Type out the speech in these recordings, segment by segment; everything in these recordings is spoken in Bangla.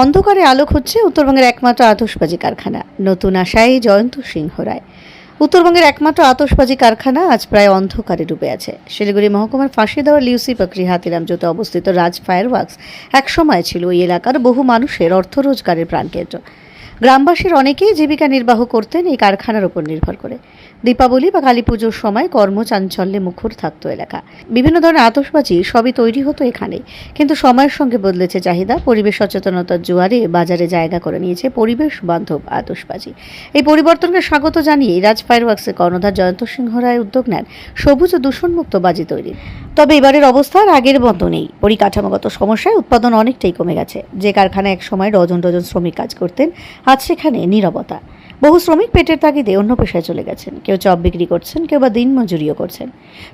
অন্ধকারে আলোক হচ্ছে উত্তরবঙ্গের একমাত্র আতশবাজি কারখানা। নতুন আশায় জয়ন্ত সিংহ রায়। উত্তরবঙ্গের একমাত্র আতশবাজি কারখানা আজ প্রায় অন্ধকারে ডুবে আছে। শিলিগুড়ি মহকুমার ফাঁসি দেওয়া লিউসি পাকড়ি হাতিরাম জোতে অবস্থিত রাজ ফায়ার ওয়ার্কস একসময় ছিল ওই এলাকার বহু মানুষের অর্থ রোজগারের প্রাণকেন্দ্র। গ্রামবাসীর অনেকেই জীবিকা নির্বাহ করতেন এই কারখানার উপর নির্ভর করে। দীপাবলি বা কালী পুজোর সময় কর্মচাঞ্চল্যে মুখর থাকতো এলাকা। বিভিন্ন ধরনের আতসবাজি সবই তৈরি হতো এখানে। কিন্তু সময়ের সঙ্গে বদলেছে চাহিদা, পরিবেশ সচেতনতার জোয়ারে বাজারে জায়গা করে নিয়েছে পরিবেশ বান্ধব আতশবাজি। এই পরিবর্তনকে স্বাগত জানিয়ে রাজ ফায়ারওয়ার্কসের কর্ণধার জয়ন্ত সিংহ রায় উদ্যোগ নেন সবুজ ও দূষণমুক্ত বাজি তৈরি। তবে এবারের অবস্থা আর আগের মতো নেই। পরিকাঠামোগত সমস্যায় উৎপাদন অনেকটাই কমে গেছে। যে কারখানায় এক সময় ডজন ডজন শ্রমিক কাজ করতেন আজ সেখানে নীরবতা। বহু শ্রমিক পেটের তাগিদে অন্য পেশায় চলে গেছেন। কেউ চপ বিক্রি করছেন, কেউ বা দিন মজুরিও করছেন।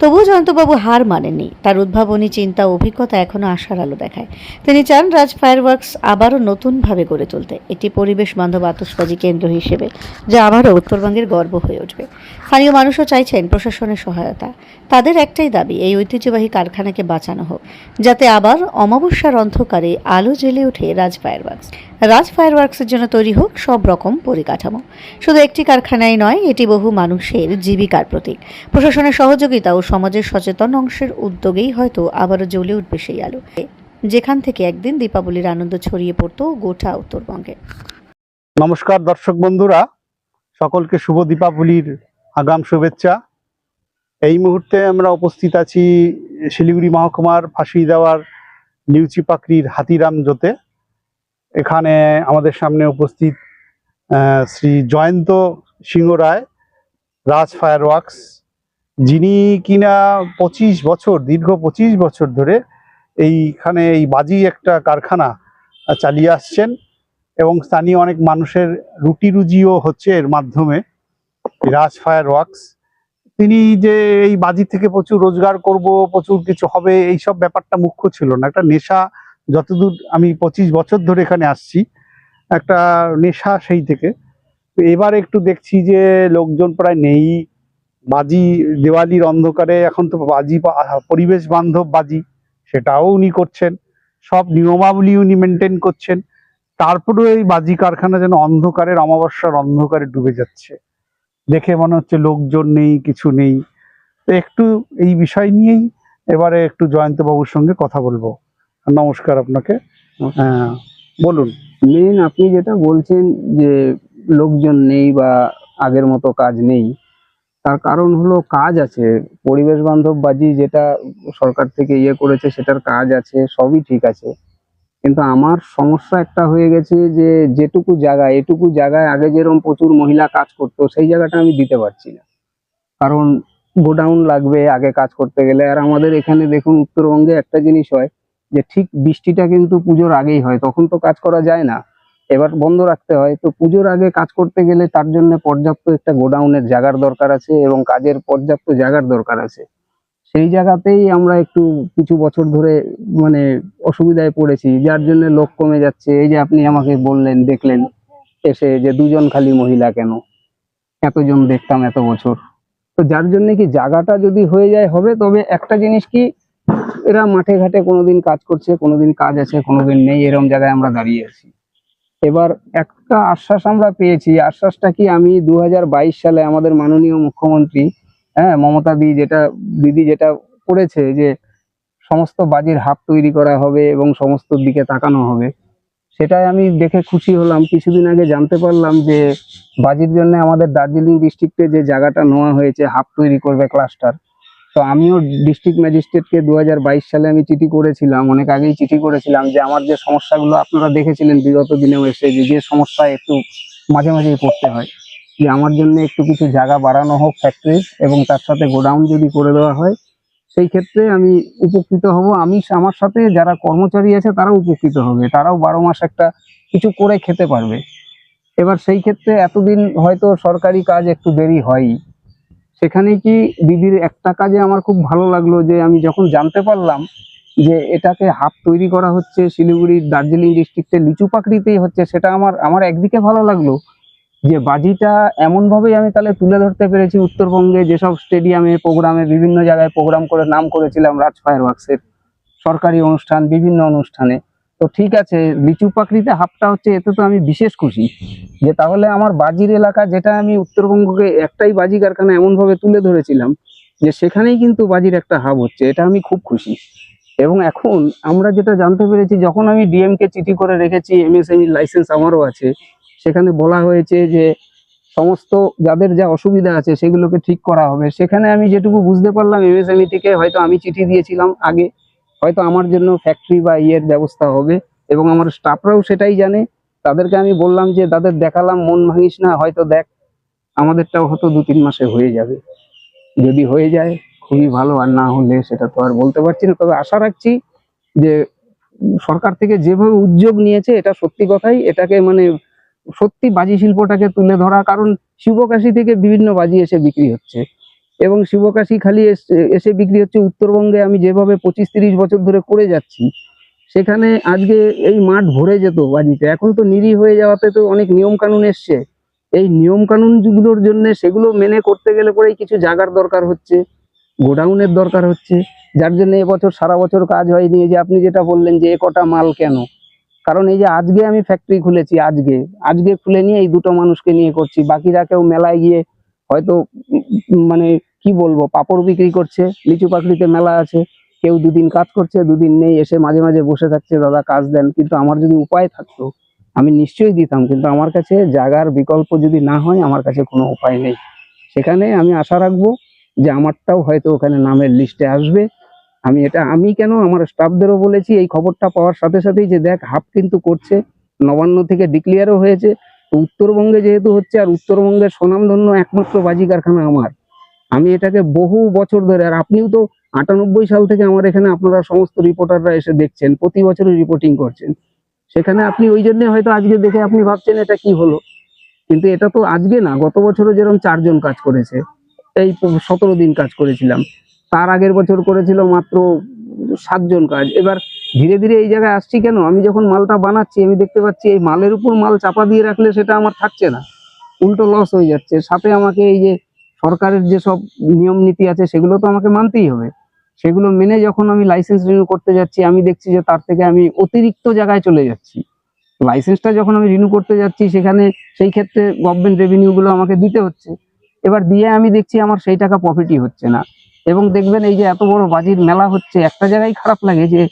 তবুও জয়ন্তবাবু হার মানেননি। তার উদ্ভাবনী চিন্তা অভিজ্ঞতা এখনও আশার আলো দেখায়। তিনি চান রাজ ফায়ারওয়ার্কস আবারও নতুনভাবে গড়ে তুলতে। একটি পরিবেশ বান্ধব আতশবাজি কেন্দ্র হিসেবে, যা আবারও উত্তরবঙ্গের গর্ব হয়ে উঠবে। স্থানীয় মানুষও চাইছেন প্রশাসনের সহায়তা। তাদের একটাই দাবি, এই ঐতিহ্যবাহী কারখানাকে বাঁচানো হোক, যাতে আবার অমাবস্যার অন্ধকারে আলো জ্বেলে ওঠে রাজ ফায়ারওয়ার্কস রাজ ফায়ারওয়ার্কসের জন্য তৈরি হোক, সব রকম পরিকাঠামো। শুধু একটি কারখানাই নয়, এটি বহু মানুষের জীবিকার প্রতীক। প্রশাসনের সহযোগিতা ও সমাজের সচেতন অংশের উদ্যোগেই হয়তো আবারও জ্বলে উঠবে সেই আলো। যেখান থেকে একদিন দীপাবলির আনন্দ ছড়িয়ে পড়তো গোটা উত্তরবঙ্গে। নমস্কার দর্শক বন্ধুরা, সকলকে শুভ দীপাবলির আগাম শুভেচ্ছা। এই মুহূর্তে আমরা উপস্থিত আছি শিলিগুড়ি মহকুমার ফাঁসি দেওয়ার লিউচি পাকড়ির হাতিরাম জোতে। এখানে আমাদের সামনে উপস্থিত শ্রী জয়ন্ত সিংহ রায়, রাজ ফায়ার ওয়ার্কস যিনি কিনা পঁচিশ বছর, দীর্ঘ পঁচিশ বছর ধরে এইখানে এই বাজি একটা কারখানা চালিয়ে আসছেন এবং স্থানীয় অনেক মানুষের রুটি রুজিও হচ্ছে এর মাধ্যমে রাজ ফায়ার ওয়ার্কস তিনি যে এই বাজি থেকে প্রচুর রোজগার করব, প্রচুর কিছু হবে এই সব ব্যাপারটা মুখ্য ছিল না। একটা নেশা যতদূর আমি পঁচিশ বছর ধরে এখানে আসছি, একটা নেশা সেই থেকে। তো এবার একটু দেখছি যে লোকজন প্রায় নেই। বাজি, দেওয়ালির অন্ধকারে এখন তো বাজি পরিবেশ বান্ধব বাজি, সেটাও উনি করছেন। সব নিয়মাবলী উনি মেনটেন করছেন। তারপরেও এই বাজি কারখানা যেন অন্ধকারের, অমাবস্যার অন্ধকারে ডুবে যাচ্ছে। দেখে মনে হচ্ছে লোকজন নেই, কিছু নেই। তো একটু এই বিষয় নিয়েই এবারে একটু জয়ন্তবাবুর সঙ্গে কথা বলব। নমস্কার আপনাকে। হ্যাঁ বলুন। মেন আপনি যেটা বলছেন যে লোকজন নেই বা আগের মতো কাজ নেই তার কারণ হলো কাজ আছে। পরিবেশ বান্ধব বাজি যেটা সরকার থেকে ইয়ে করেছে সেটার কাজ আছে সবই ঠিক আছে। কিন্তু আমার সমস্যা একটা হয়ে গেছে যে যেটুকু জায়গা এটুকু জায়গায় আগে যেরকম প্রচুর মহিলা কাজ করতো সেই জায়গাটা আমি দিতে পারছি না। কারণ গোডাউন লাগবে আগে কাজ করতে গেলে। আর আমাদের এখানে দেখুন উত্তরবঙ্গে একটা জিনিস হয় যে ঠিক বৃষ্টিটা কিন্তু পুজোর আগেই হয়, তখন তো কাজ করা যায় না। এবার বন্ধ রাখতে হয়, তো পুজোর আগে কাজ করতে গেলে তার জন্য পর্যাপ্ত একটা গোডাউনের জায়গার দরকার আছে এবং কাজের পর্যাপ্ত জায়গার দরকার আছে। সেই জায়গাতেই আমরা একটু কিছু বছর ধরে মানে অসুবিধায় পড়েছি, যার জন্য লোক কমে যাচ্ছে। এই যে আপনি আমাকে বললেন, দেখলেন এসে যে দুজন খালি মহিলা কেন? এতজন দেখতাম এত বছর। তো যার জন্য কি জায়গাটা যদি হয়ে যায়, হবে? তবে একটা জিনিস কি এরা মাঠে ঘাটে কোনোদিন কাজ করছে, কোনোদিন কাজ আছে, কোনোদিন নেই এরকম জায়গায় আমরা দাঁড়িয়ে আছি। এবার একটা আশ্বাস আমরা পেয়েছি আশ্বাসটা কি আমি দু হাজার বাইশ সালে আমাদের মাননীয় মুখ্যমন্ত্রী হ্যাঁ মমতা দি যেটা, দিদি যেটা করেছে যে সমস্ত বাজির হাব তৈরি করা হবে এবং সমস্ত দিকে তাকানো হবে, সেটাই আমি দেখে খুশি হলাম। কিছুদিন আগে জানতে পারলাম যে বাজির জন্য আমাদের দার্জিলিং ডিস্ট্রিক্টে যে জায়গাটা নেওয়া হয়েছে হাব তৈরি করবে ক্লাস্টার তো আমিও ডিস্ট্রিক্ট ম্যাজিস্ট্রেটকে দু হাজার বাইশ সালে আমি চিঠি করেছিলাম, অনেক আগেই চিঠি করেছিলাম যে আমার যে সমস্যাগুলো আপনারা দেখেছিলেন, বিগত দিনেও এসে যে যে সমস্যায় একটু মাঝে মাঝেই পড়তে হয়। যে আমার জন্য একটু কিছু জায়গা বাড়ানো হোক ফ্যাক্টরি এবং তার সাথে গোডাউন যদি করে দেওয়া হয়, সেই ক্ষেত্রে আমি উপকৃত হব। আমি আমার সাথে যারা কর্মচারী আছে, তারাও উপকৃত হবে। তারাও বারো মাস একটা কিছু করে খেতে পারবে। এবার সেই ক্ষেত্রে এতদিন হয়তো সরকারি কাজ একটু দেরি হয়ই। সেখানে কি দিদির একটা কাজে আমার খুব ভালো লাগল যে আমি যখন জানতে পারলাম যে এটাকে হাফ তৈরি করা হচ্ছে শিলিগুড়ির দার্জিলিং ডিস্ট্রিক্টের লিচু পাকড়িতেই হচ্ছে, সেটা আমার আমার একদিকে ভালো লাগল যে বাজিটা এমনভাবেই আমি তাহলে তুলে ধরতে পেরেছি উত্তরবঙ্গে। যেসব স্টেডিয়ামে, প্রোগ্রামে, বিভিন্ন জায়গায় প্রোগ্রাম করে নাম করেছিলাম রাজ ফায়ার ওয়ার্কসের সরকারি অনুষ্ঠান, বিভিন্ন অনুষ্ঠানে। তো ঠিক আছে, লিচু পাকড়িতে হাফটা হচ্ছে, এতে তো আমি বিশেষ খুশি। যে তাহলে আমার বাজির এলাকা, যেটা আমি উত্তরবঙ্গকে একটাই বাজি কারখানা এমনভাবে তুলে ধরেছিলাম, যে সেখানেই কিন্তু বাজির একটা হাব হচ্ছে, এটা আমি খুব খুশি। এবং এখন আমরা যেটা জানতে পেরেছি, যখন আমি ডিএমকে চিঠি করে রেখেছি, এমএসএমই লাইসেন্স আমারও আছে, সেখানে বলা হয়েছে যে সমস্ত যাদের যা অসুবিধা আছে, সেগুলোকে ঠিক করা হবে। সেখানে আমি যেটুকু বুঝতে পারলাম, এমএসএমই থেকে হয়তো আমি চিঠি দিয়েছিলাম আগে। হয়তো আমার জন্য ফ্যাক্টরি বা ইয়ের ব্যবস্থা হবে এবং আমার স্টাফরাও সেটাই জানে। তাদেরকে আমি বললাম যে তাদের দেখালাম, মন ভাঙিস না, হয়তো দেখ, আমাদেরটাও হয়তো দু তিন মাসে হয়ে যাবে। যদি হয়ে যায়, খুবই ভালো, আর না হলে সেটা তো আর বলতে পারছি না। তবে আশা রাখছি যে, সরকার থেকে যেভাবে উদ্যোগ নিয়েছে, এটা সত্যি কথাই। এটাকে মানে সত্যি বাজি শিল্পটাকে তুলে ধরা, কারণ শিবকাশি থেকে বিভিন্ন বাজি এসে বিক্রি হচ্ছে। এবং শিবকাশি খালি এস- বিক্রি হচ্ছে উত্তরবঙ্গে। আমি যেভাবে পঁচিশ তিরিশ বছর ধরে করে যাচ্ছি, সেখানে আজকে এই মাঠ ভরে যেত বাজিতে এখন তো নিরি হয়ে যাওয়াতে তো অনেক নিয়ম কানুন এসছে। এই নিয়ম কানুনগুলোর জন্য সেগুলো মেনে করতে গেলে পরেই কিছু জায়গার দরকার হচ্ছে, গোডাউনের দরকার হচ্ছে। যার জন্য এবছর সারা বছর কাজ হয়নি। যে আপনি যেটা বললেন যে এ কটা মাল কেন? কারণ এই যে আজকে আমি ফ্যাক্টরি খুলেছি, আজকে। আজকে খুলে নিয়ে এই দুটো মানুষকে নিয়ে করছি। বাকিরা কেউ মেলায় গিয়ে হয়তো মানে কি বলব, পাপড় বিক্রি করছে, লিচু পাখড়িতে মেলা আছে, কেউ দুদিন কাজ করছে, দুদিন নেই, এসে মাঝে মাঝে বসে থাকছে, দাদা, কাজ দেন। কিন্তু আমার যদি উপায় থাকতো, আমি নিশ্চয়ই দিতাম, কিন্তু আমার কাছে জায়গার বিকল্প যদি না হয়, আমার কাছে কোনো উপায় নেই। সেখানে আমি আশা রাখব যে আমারটাও হয়তো ওখানে নামের লিস্টে আসবে। আমি এটা, আমি কেন আমার স্টাফদেরও বলেছি, এই খবরটা পাওয়ার সাথে সাথেই যে দেখ, হাফ কিন্তু করছে, নবান্ন থেকে ডিক্লিয়ারও হয়েছে তো উত্তরবঙ্গে যেহেতু হচ্ছে, আর উত্তরবঙ্গের স্বনামধন্য একমাত্র বাজি কারখানা আমার। আমি এটাকে বহু বছর ধরে, আর আপনিও তো আটানব্বই সাল থেকে আমার এখানে আপনারা সমস্ত রিপোর্টাররা এসে দেখছেন, প্রতি বছরই রিপোর্টিং করছেন। সেখানে আপনি ওই জন্য হয়তো আজকে দেখে আপনি ভাবছেন এটা কি হলো। কিন্তু এটা তো আজকে না, গত বছরও যেরকম চারজন কাজ করেছে, এই সতেরো দিন কাজ করেছিলাম। তার আগের বছর করেছিল মাত্র সাতজন কাজ। এবার ধীরে ধীরে এই জায়গায় আসছি কেন? আমি যখন মালটা বানাচ্ছি, আমি দেখতে পাচ্ছি এই মালের উপর মাল চাপা দিয়ে রাখলে সেটা আমার থাকছে না। উল্টো লস হয়ে যাচ্ছে। সাথে আমাকে এই যে সরকারের যেসব নিয়ম নীতি আছে, সেগুলো তো আমাকে মানতেই হবে। সেগুলো মেনে যখন আমি লাইসেন্স রিনিউ করতে যাচ্ছি, আমি দেখছি যে তার থেকে আমি অতিরিক্ত জায়গায় চলে যাচ্ছি। লাইসেন্সটা যখন আমি রিনিউ করতে যাচ্ছি, সেখানে সেই ক্ষেত্রে গভর্নমেন্ট রেভিনিউ গুলো আমাকে দিতে হচ্ছে। এবার দিয়ে আমি দেখছি আমার সেই টাকা প্রফিটই হচ্ছে না। এবং দেখবেন এই যে এত বড় বাজির মেলা হচ্ছে একটা জায়গায় খারাপ লাগে যে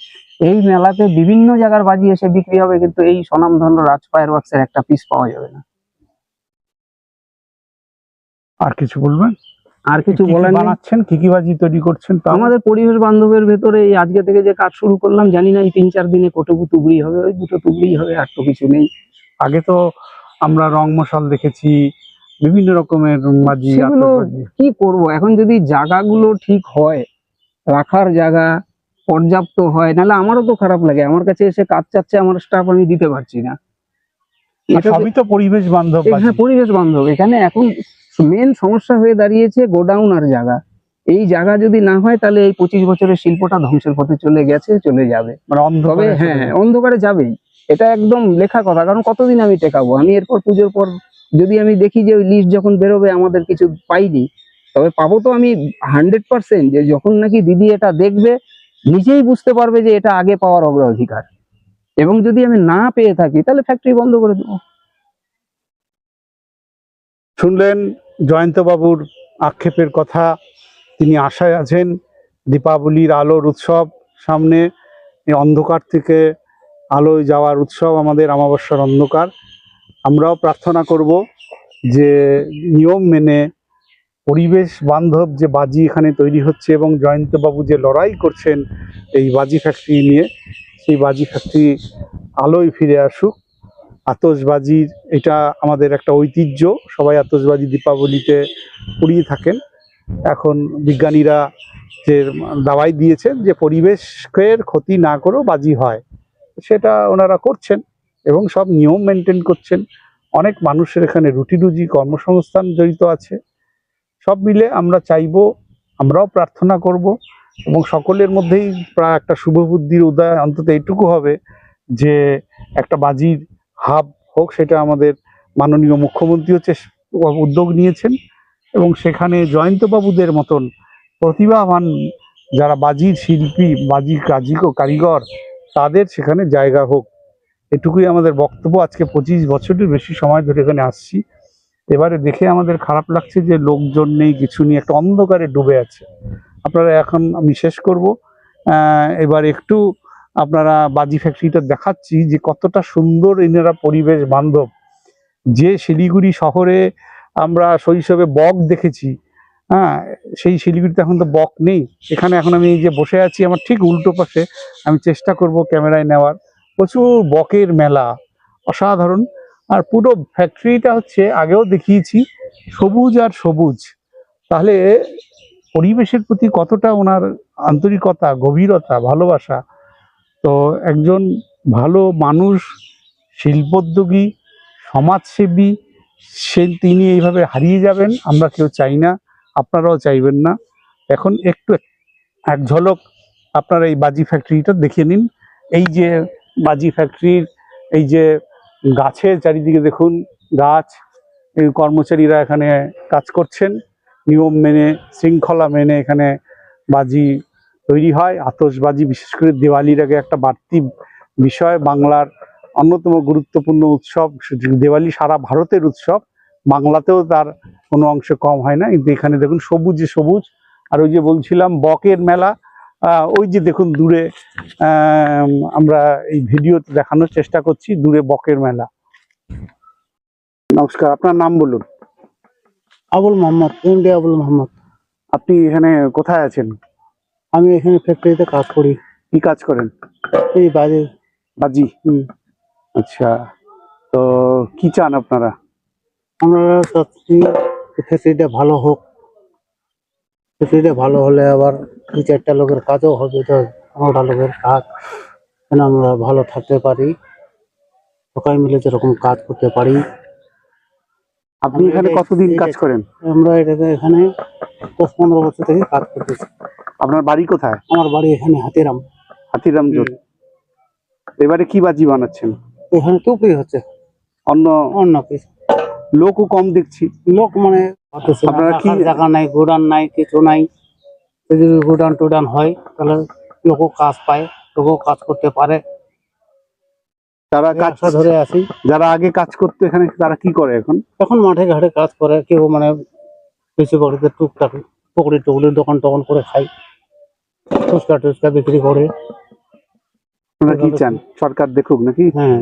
এই মেলাতে বিভিন্ন জায়গার বাজি এসে বিক্রি হবে কিন্তু এই স্বনামধন্য রাজপায়ের ওয়াক্সের একটা পিস পাওয়া যাবে না। আর কিছু বলবেন? আর কিছু কি কি বলার বানাচ্ছেন? কি কি বাজি তৈরি করছেন? তা আমাদের পরিবেশ বান্ধবের ভেতরে এই আজকে থেকে যে কাজ শুরু করলাম জানি না এই তিন চার দিনে কতটুকু তুবড়ি হবে ওই দুটো তুবড়ি হবে আর তো কিছু নেই। আগে তো আমরা রং মশাল দেখেছি বিভিন্ন রকমের সেগুলো কি করব? এখন যদি জায়গাগুলো ঠিক হয় রাখার জায়গা পর্যাপ্ত হয় নাহলে আমারও তো খারাপ লাগে। আমার কাছে এসে কাজ চাচ্ছে আমার স্টাফ আমি দিতে পারছি না। সবই তো পরিবেশ বান্ধব। এখানে পরিবেশ বান্ধব। এখানে এখন মেন সমস্যা হয়ে দাঁড়িয়েছে গোডাউন আর জায়গা। এই জায়গা যদি না হয় তাহলে এই পঁচিশ বছরের শিল্পটা ধ্বংসের পথে চলে গেছে চলে যাবে। মানে অন্ধকারে হ্যাঁ হ্যাঁ অন্ধকারে যাবেই। এটা একদম লেখা কথা কারণ কতদিন আমি টেকাবো? আমি এরপর পুজোর পর যদি আমি দেখি যে ওই লিস্ট যখন বেরোবে, আমাদের কিছু পাইনি, তবে পাবো তো আমি হান্ড্রেড পার্সেন্ট যে যখন নাকি দিদি এটা দেখবে, নিজেই বুঝতে পারবে যে এটা আগে পাওয়ার অগ্রাধিকার। এবং যদি আমি না পেয়ে থাকি, তাহলে ফ্যাক্টরি বন্ধ করে দেবো। শুনলেন জয়ন্তবাবুর আক্ষেপের কথা, তিনি আশায় আছেন দীপাবলির আলোর উৎসব সামনে অন্ধকার থেকে আলোয় যাওয়ার উৎসব আমাদের অমাবস্যার অন্ধকার। আমরাও প্রার্থনা করব যে নিয়ম মেনে পরিবেশ বান্ধব যে বাজি এখানে তৈরি হচ্ছে এবং জয়ন্তবাবু যে লড়াই করছেন এই বাজি ফ্যাক্টরি নিয়ে, সেই বাজি ফ্যাক্টরি আলোয় ফিরে আসুক। আতশবাজির এটা আমাদের একটা ঐতিহ্য। সবাই আতশবাজি দীপাবলিতে পুড়িয়ে থাকেন। এখন বিজ্ঞানীরা যে দাওয়াই দিয়েছেন যে পরিবেশের ক্ষতি না করেও বাজি হয়, সেটা ওনারা করছেন। এবং সব নিয়ম মেনটেন করছেন। অনেক মানুষের এখানে রুটি রুজি কর্মসংস্থান জড়িত আছে। সব মিলে আমরা চাইব, আমরাও প্রার্থনা করব এবং সকলের মধ্যেই প্রায় একটা শুভ বুদ্ধির উদয় অন্তত এইটুকু হবে যে একটা বাজির হাব হোক, সেটা আমাদের মাননীয় মুখ্যমন্ত্রীও উদ্যোগ নিয়েছেন এবং সেখানে জয়ন্তবাবুদের মতন প্রতিভাবান যারা বাজির শিল্পী, বাজির কাজি কারিগর, তাদের সেখানে জায়গা হোক। এটুকুই আমাদের বক্তব্য। আজকে পঁচিশ বছরের বেশি সময় ধরে এখানে আসছি। এবারে দেখে আমাদের খারাপ লাগছে যে লোকজন নেই, কিছু নেই, একটা অন্ধকারে ডুবে আছে। আপনারা এখন আমি শেষ করব। এবার একটু আপনারা বাজি ফ্যাক্টরিটা দেখাচ্ছি যে কতটা সুন্দর এনারা পরিবেশ বান্ধব। যে শিলিগুড়ি শহরে আমরা শৈশবে বক দেখেছি হ্যাঁ সেই শিলিগুড়িতে এখন তো বক নেই। এখানে এখন আমি এই যে বসে আছি, আমার ঠিক উল্টো পাশে, আমি চেষ্টা করব ক্যামেরায় নেওয়ার। প্রচুর বকের মেলা, অসাধারণ। আর পুরো ফ্যাক্টরিটা হচ্ছে আগেও দেখিয়েছি, সবুজ আর সবুজ। তাহলে পরিবেশের প্রতি কতটা ওনার আন্তরিকতা, গভীরতা, ভালোবাসা? তো একজন ভালো মানুষ, শিল্পোদ্যোগী, সমাজসেবী, সে তিনি এইভাবে হারিয়ে যাবেন, আমরা কেউ চাই না, আপনারাও চাইবেন না। এখন একটু এক ঝলক, আপনারা এই বাজি ফ্যাক্টরিটা দেখে নিন। এই যে বাজি ফ্যাক্টরির এই যে গাছের চারিদিকে দেখুন, গাছ, এই কর্মচারীরা এখানে কাজ করছেন। নিয়ম মেনে, শৃঙ্খলা মেনে এখানে বাজি তৈরি হয়। আতশবাজি, বিশেষ করে দিওয়ালির আগে একটা বাড়তি বিষয়, বাংলার অন্যতম গুরুত্বপূর্ণ উৎসব, দিওয়ালি সারা ভারতের উৎসব। বাংলাতেও তার কোনো অংশ কম হয় না। কিন্তু এখানে দেখুন সবুজে সবুজ। আর ওই যে বলছিলাম, বকের মেলা ওই যে দেখুন দূরে আমরা এই ভিডিওতে দেখানোর চেষ্টা করছি দূরে বকের মেলা। নমস্কার আপনার নাম বলুন। আবুল মোহাম্মদ এমডি আবুল মোহাম্মদ। আপনি এখানে কোথায় আছেন? আমি এখানে ফ্যাক্টরিতে কাজ করি। কি কাজ করেন? এই বাজে। বাজি। আচ্ছা তো কি চান আপনারা? আমরা চাচ্ছি ফ্যাক্টরিটা ভালো হোক। ফ্যাক্টরিটা ভালো হলে আবার দু চারটা লোকের কাজও হবে তো পনেরোটা লোকের কাজ। যেন আমরা ভালো থাকতে পারি সবাই মিলে যেরকম কাজ করতে পারি। আপনি এখানে কতদিন কাজ করেন? আমরা এটাকে এখানে দশ পনেরো বছর থেকে কাজ করতেছি। আপনার বাড়ি কোথায়? আমার বাড়ি এখানে হাতিরাম। হাতিরাম জোট। এবারে কি বাজি বানাচ্ছেন? এখানে টুপি হচ্ছে। অন্য অন্য কিছু। লোকও কম দেখছি। লোক মানে আপনারা কি- জায়গা নাই গোডান নাই কিছু নাই। যদি গোডান টোডান হয় তাহলে কাজ পায় লোকও কাজ করতে পারে। কাজ ধরে আছি। যারা আগে কাজ করতো এখানে তারা কি করে এখন? এখন মাঠে ঘাটে কাজ করে কেউ মানে বেশি বাড়িতে টুকটাক পকড়ি টুকরি দোকান টোকান করে খাই ফুচকা টুচকা বিক্রি করে। আপনারা কি চান? সরকার দেখুক নাকি? হ্যাঁ।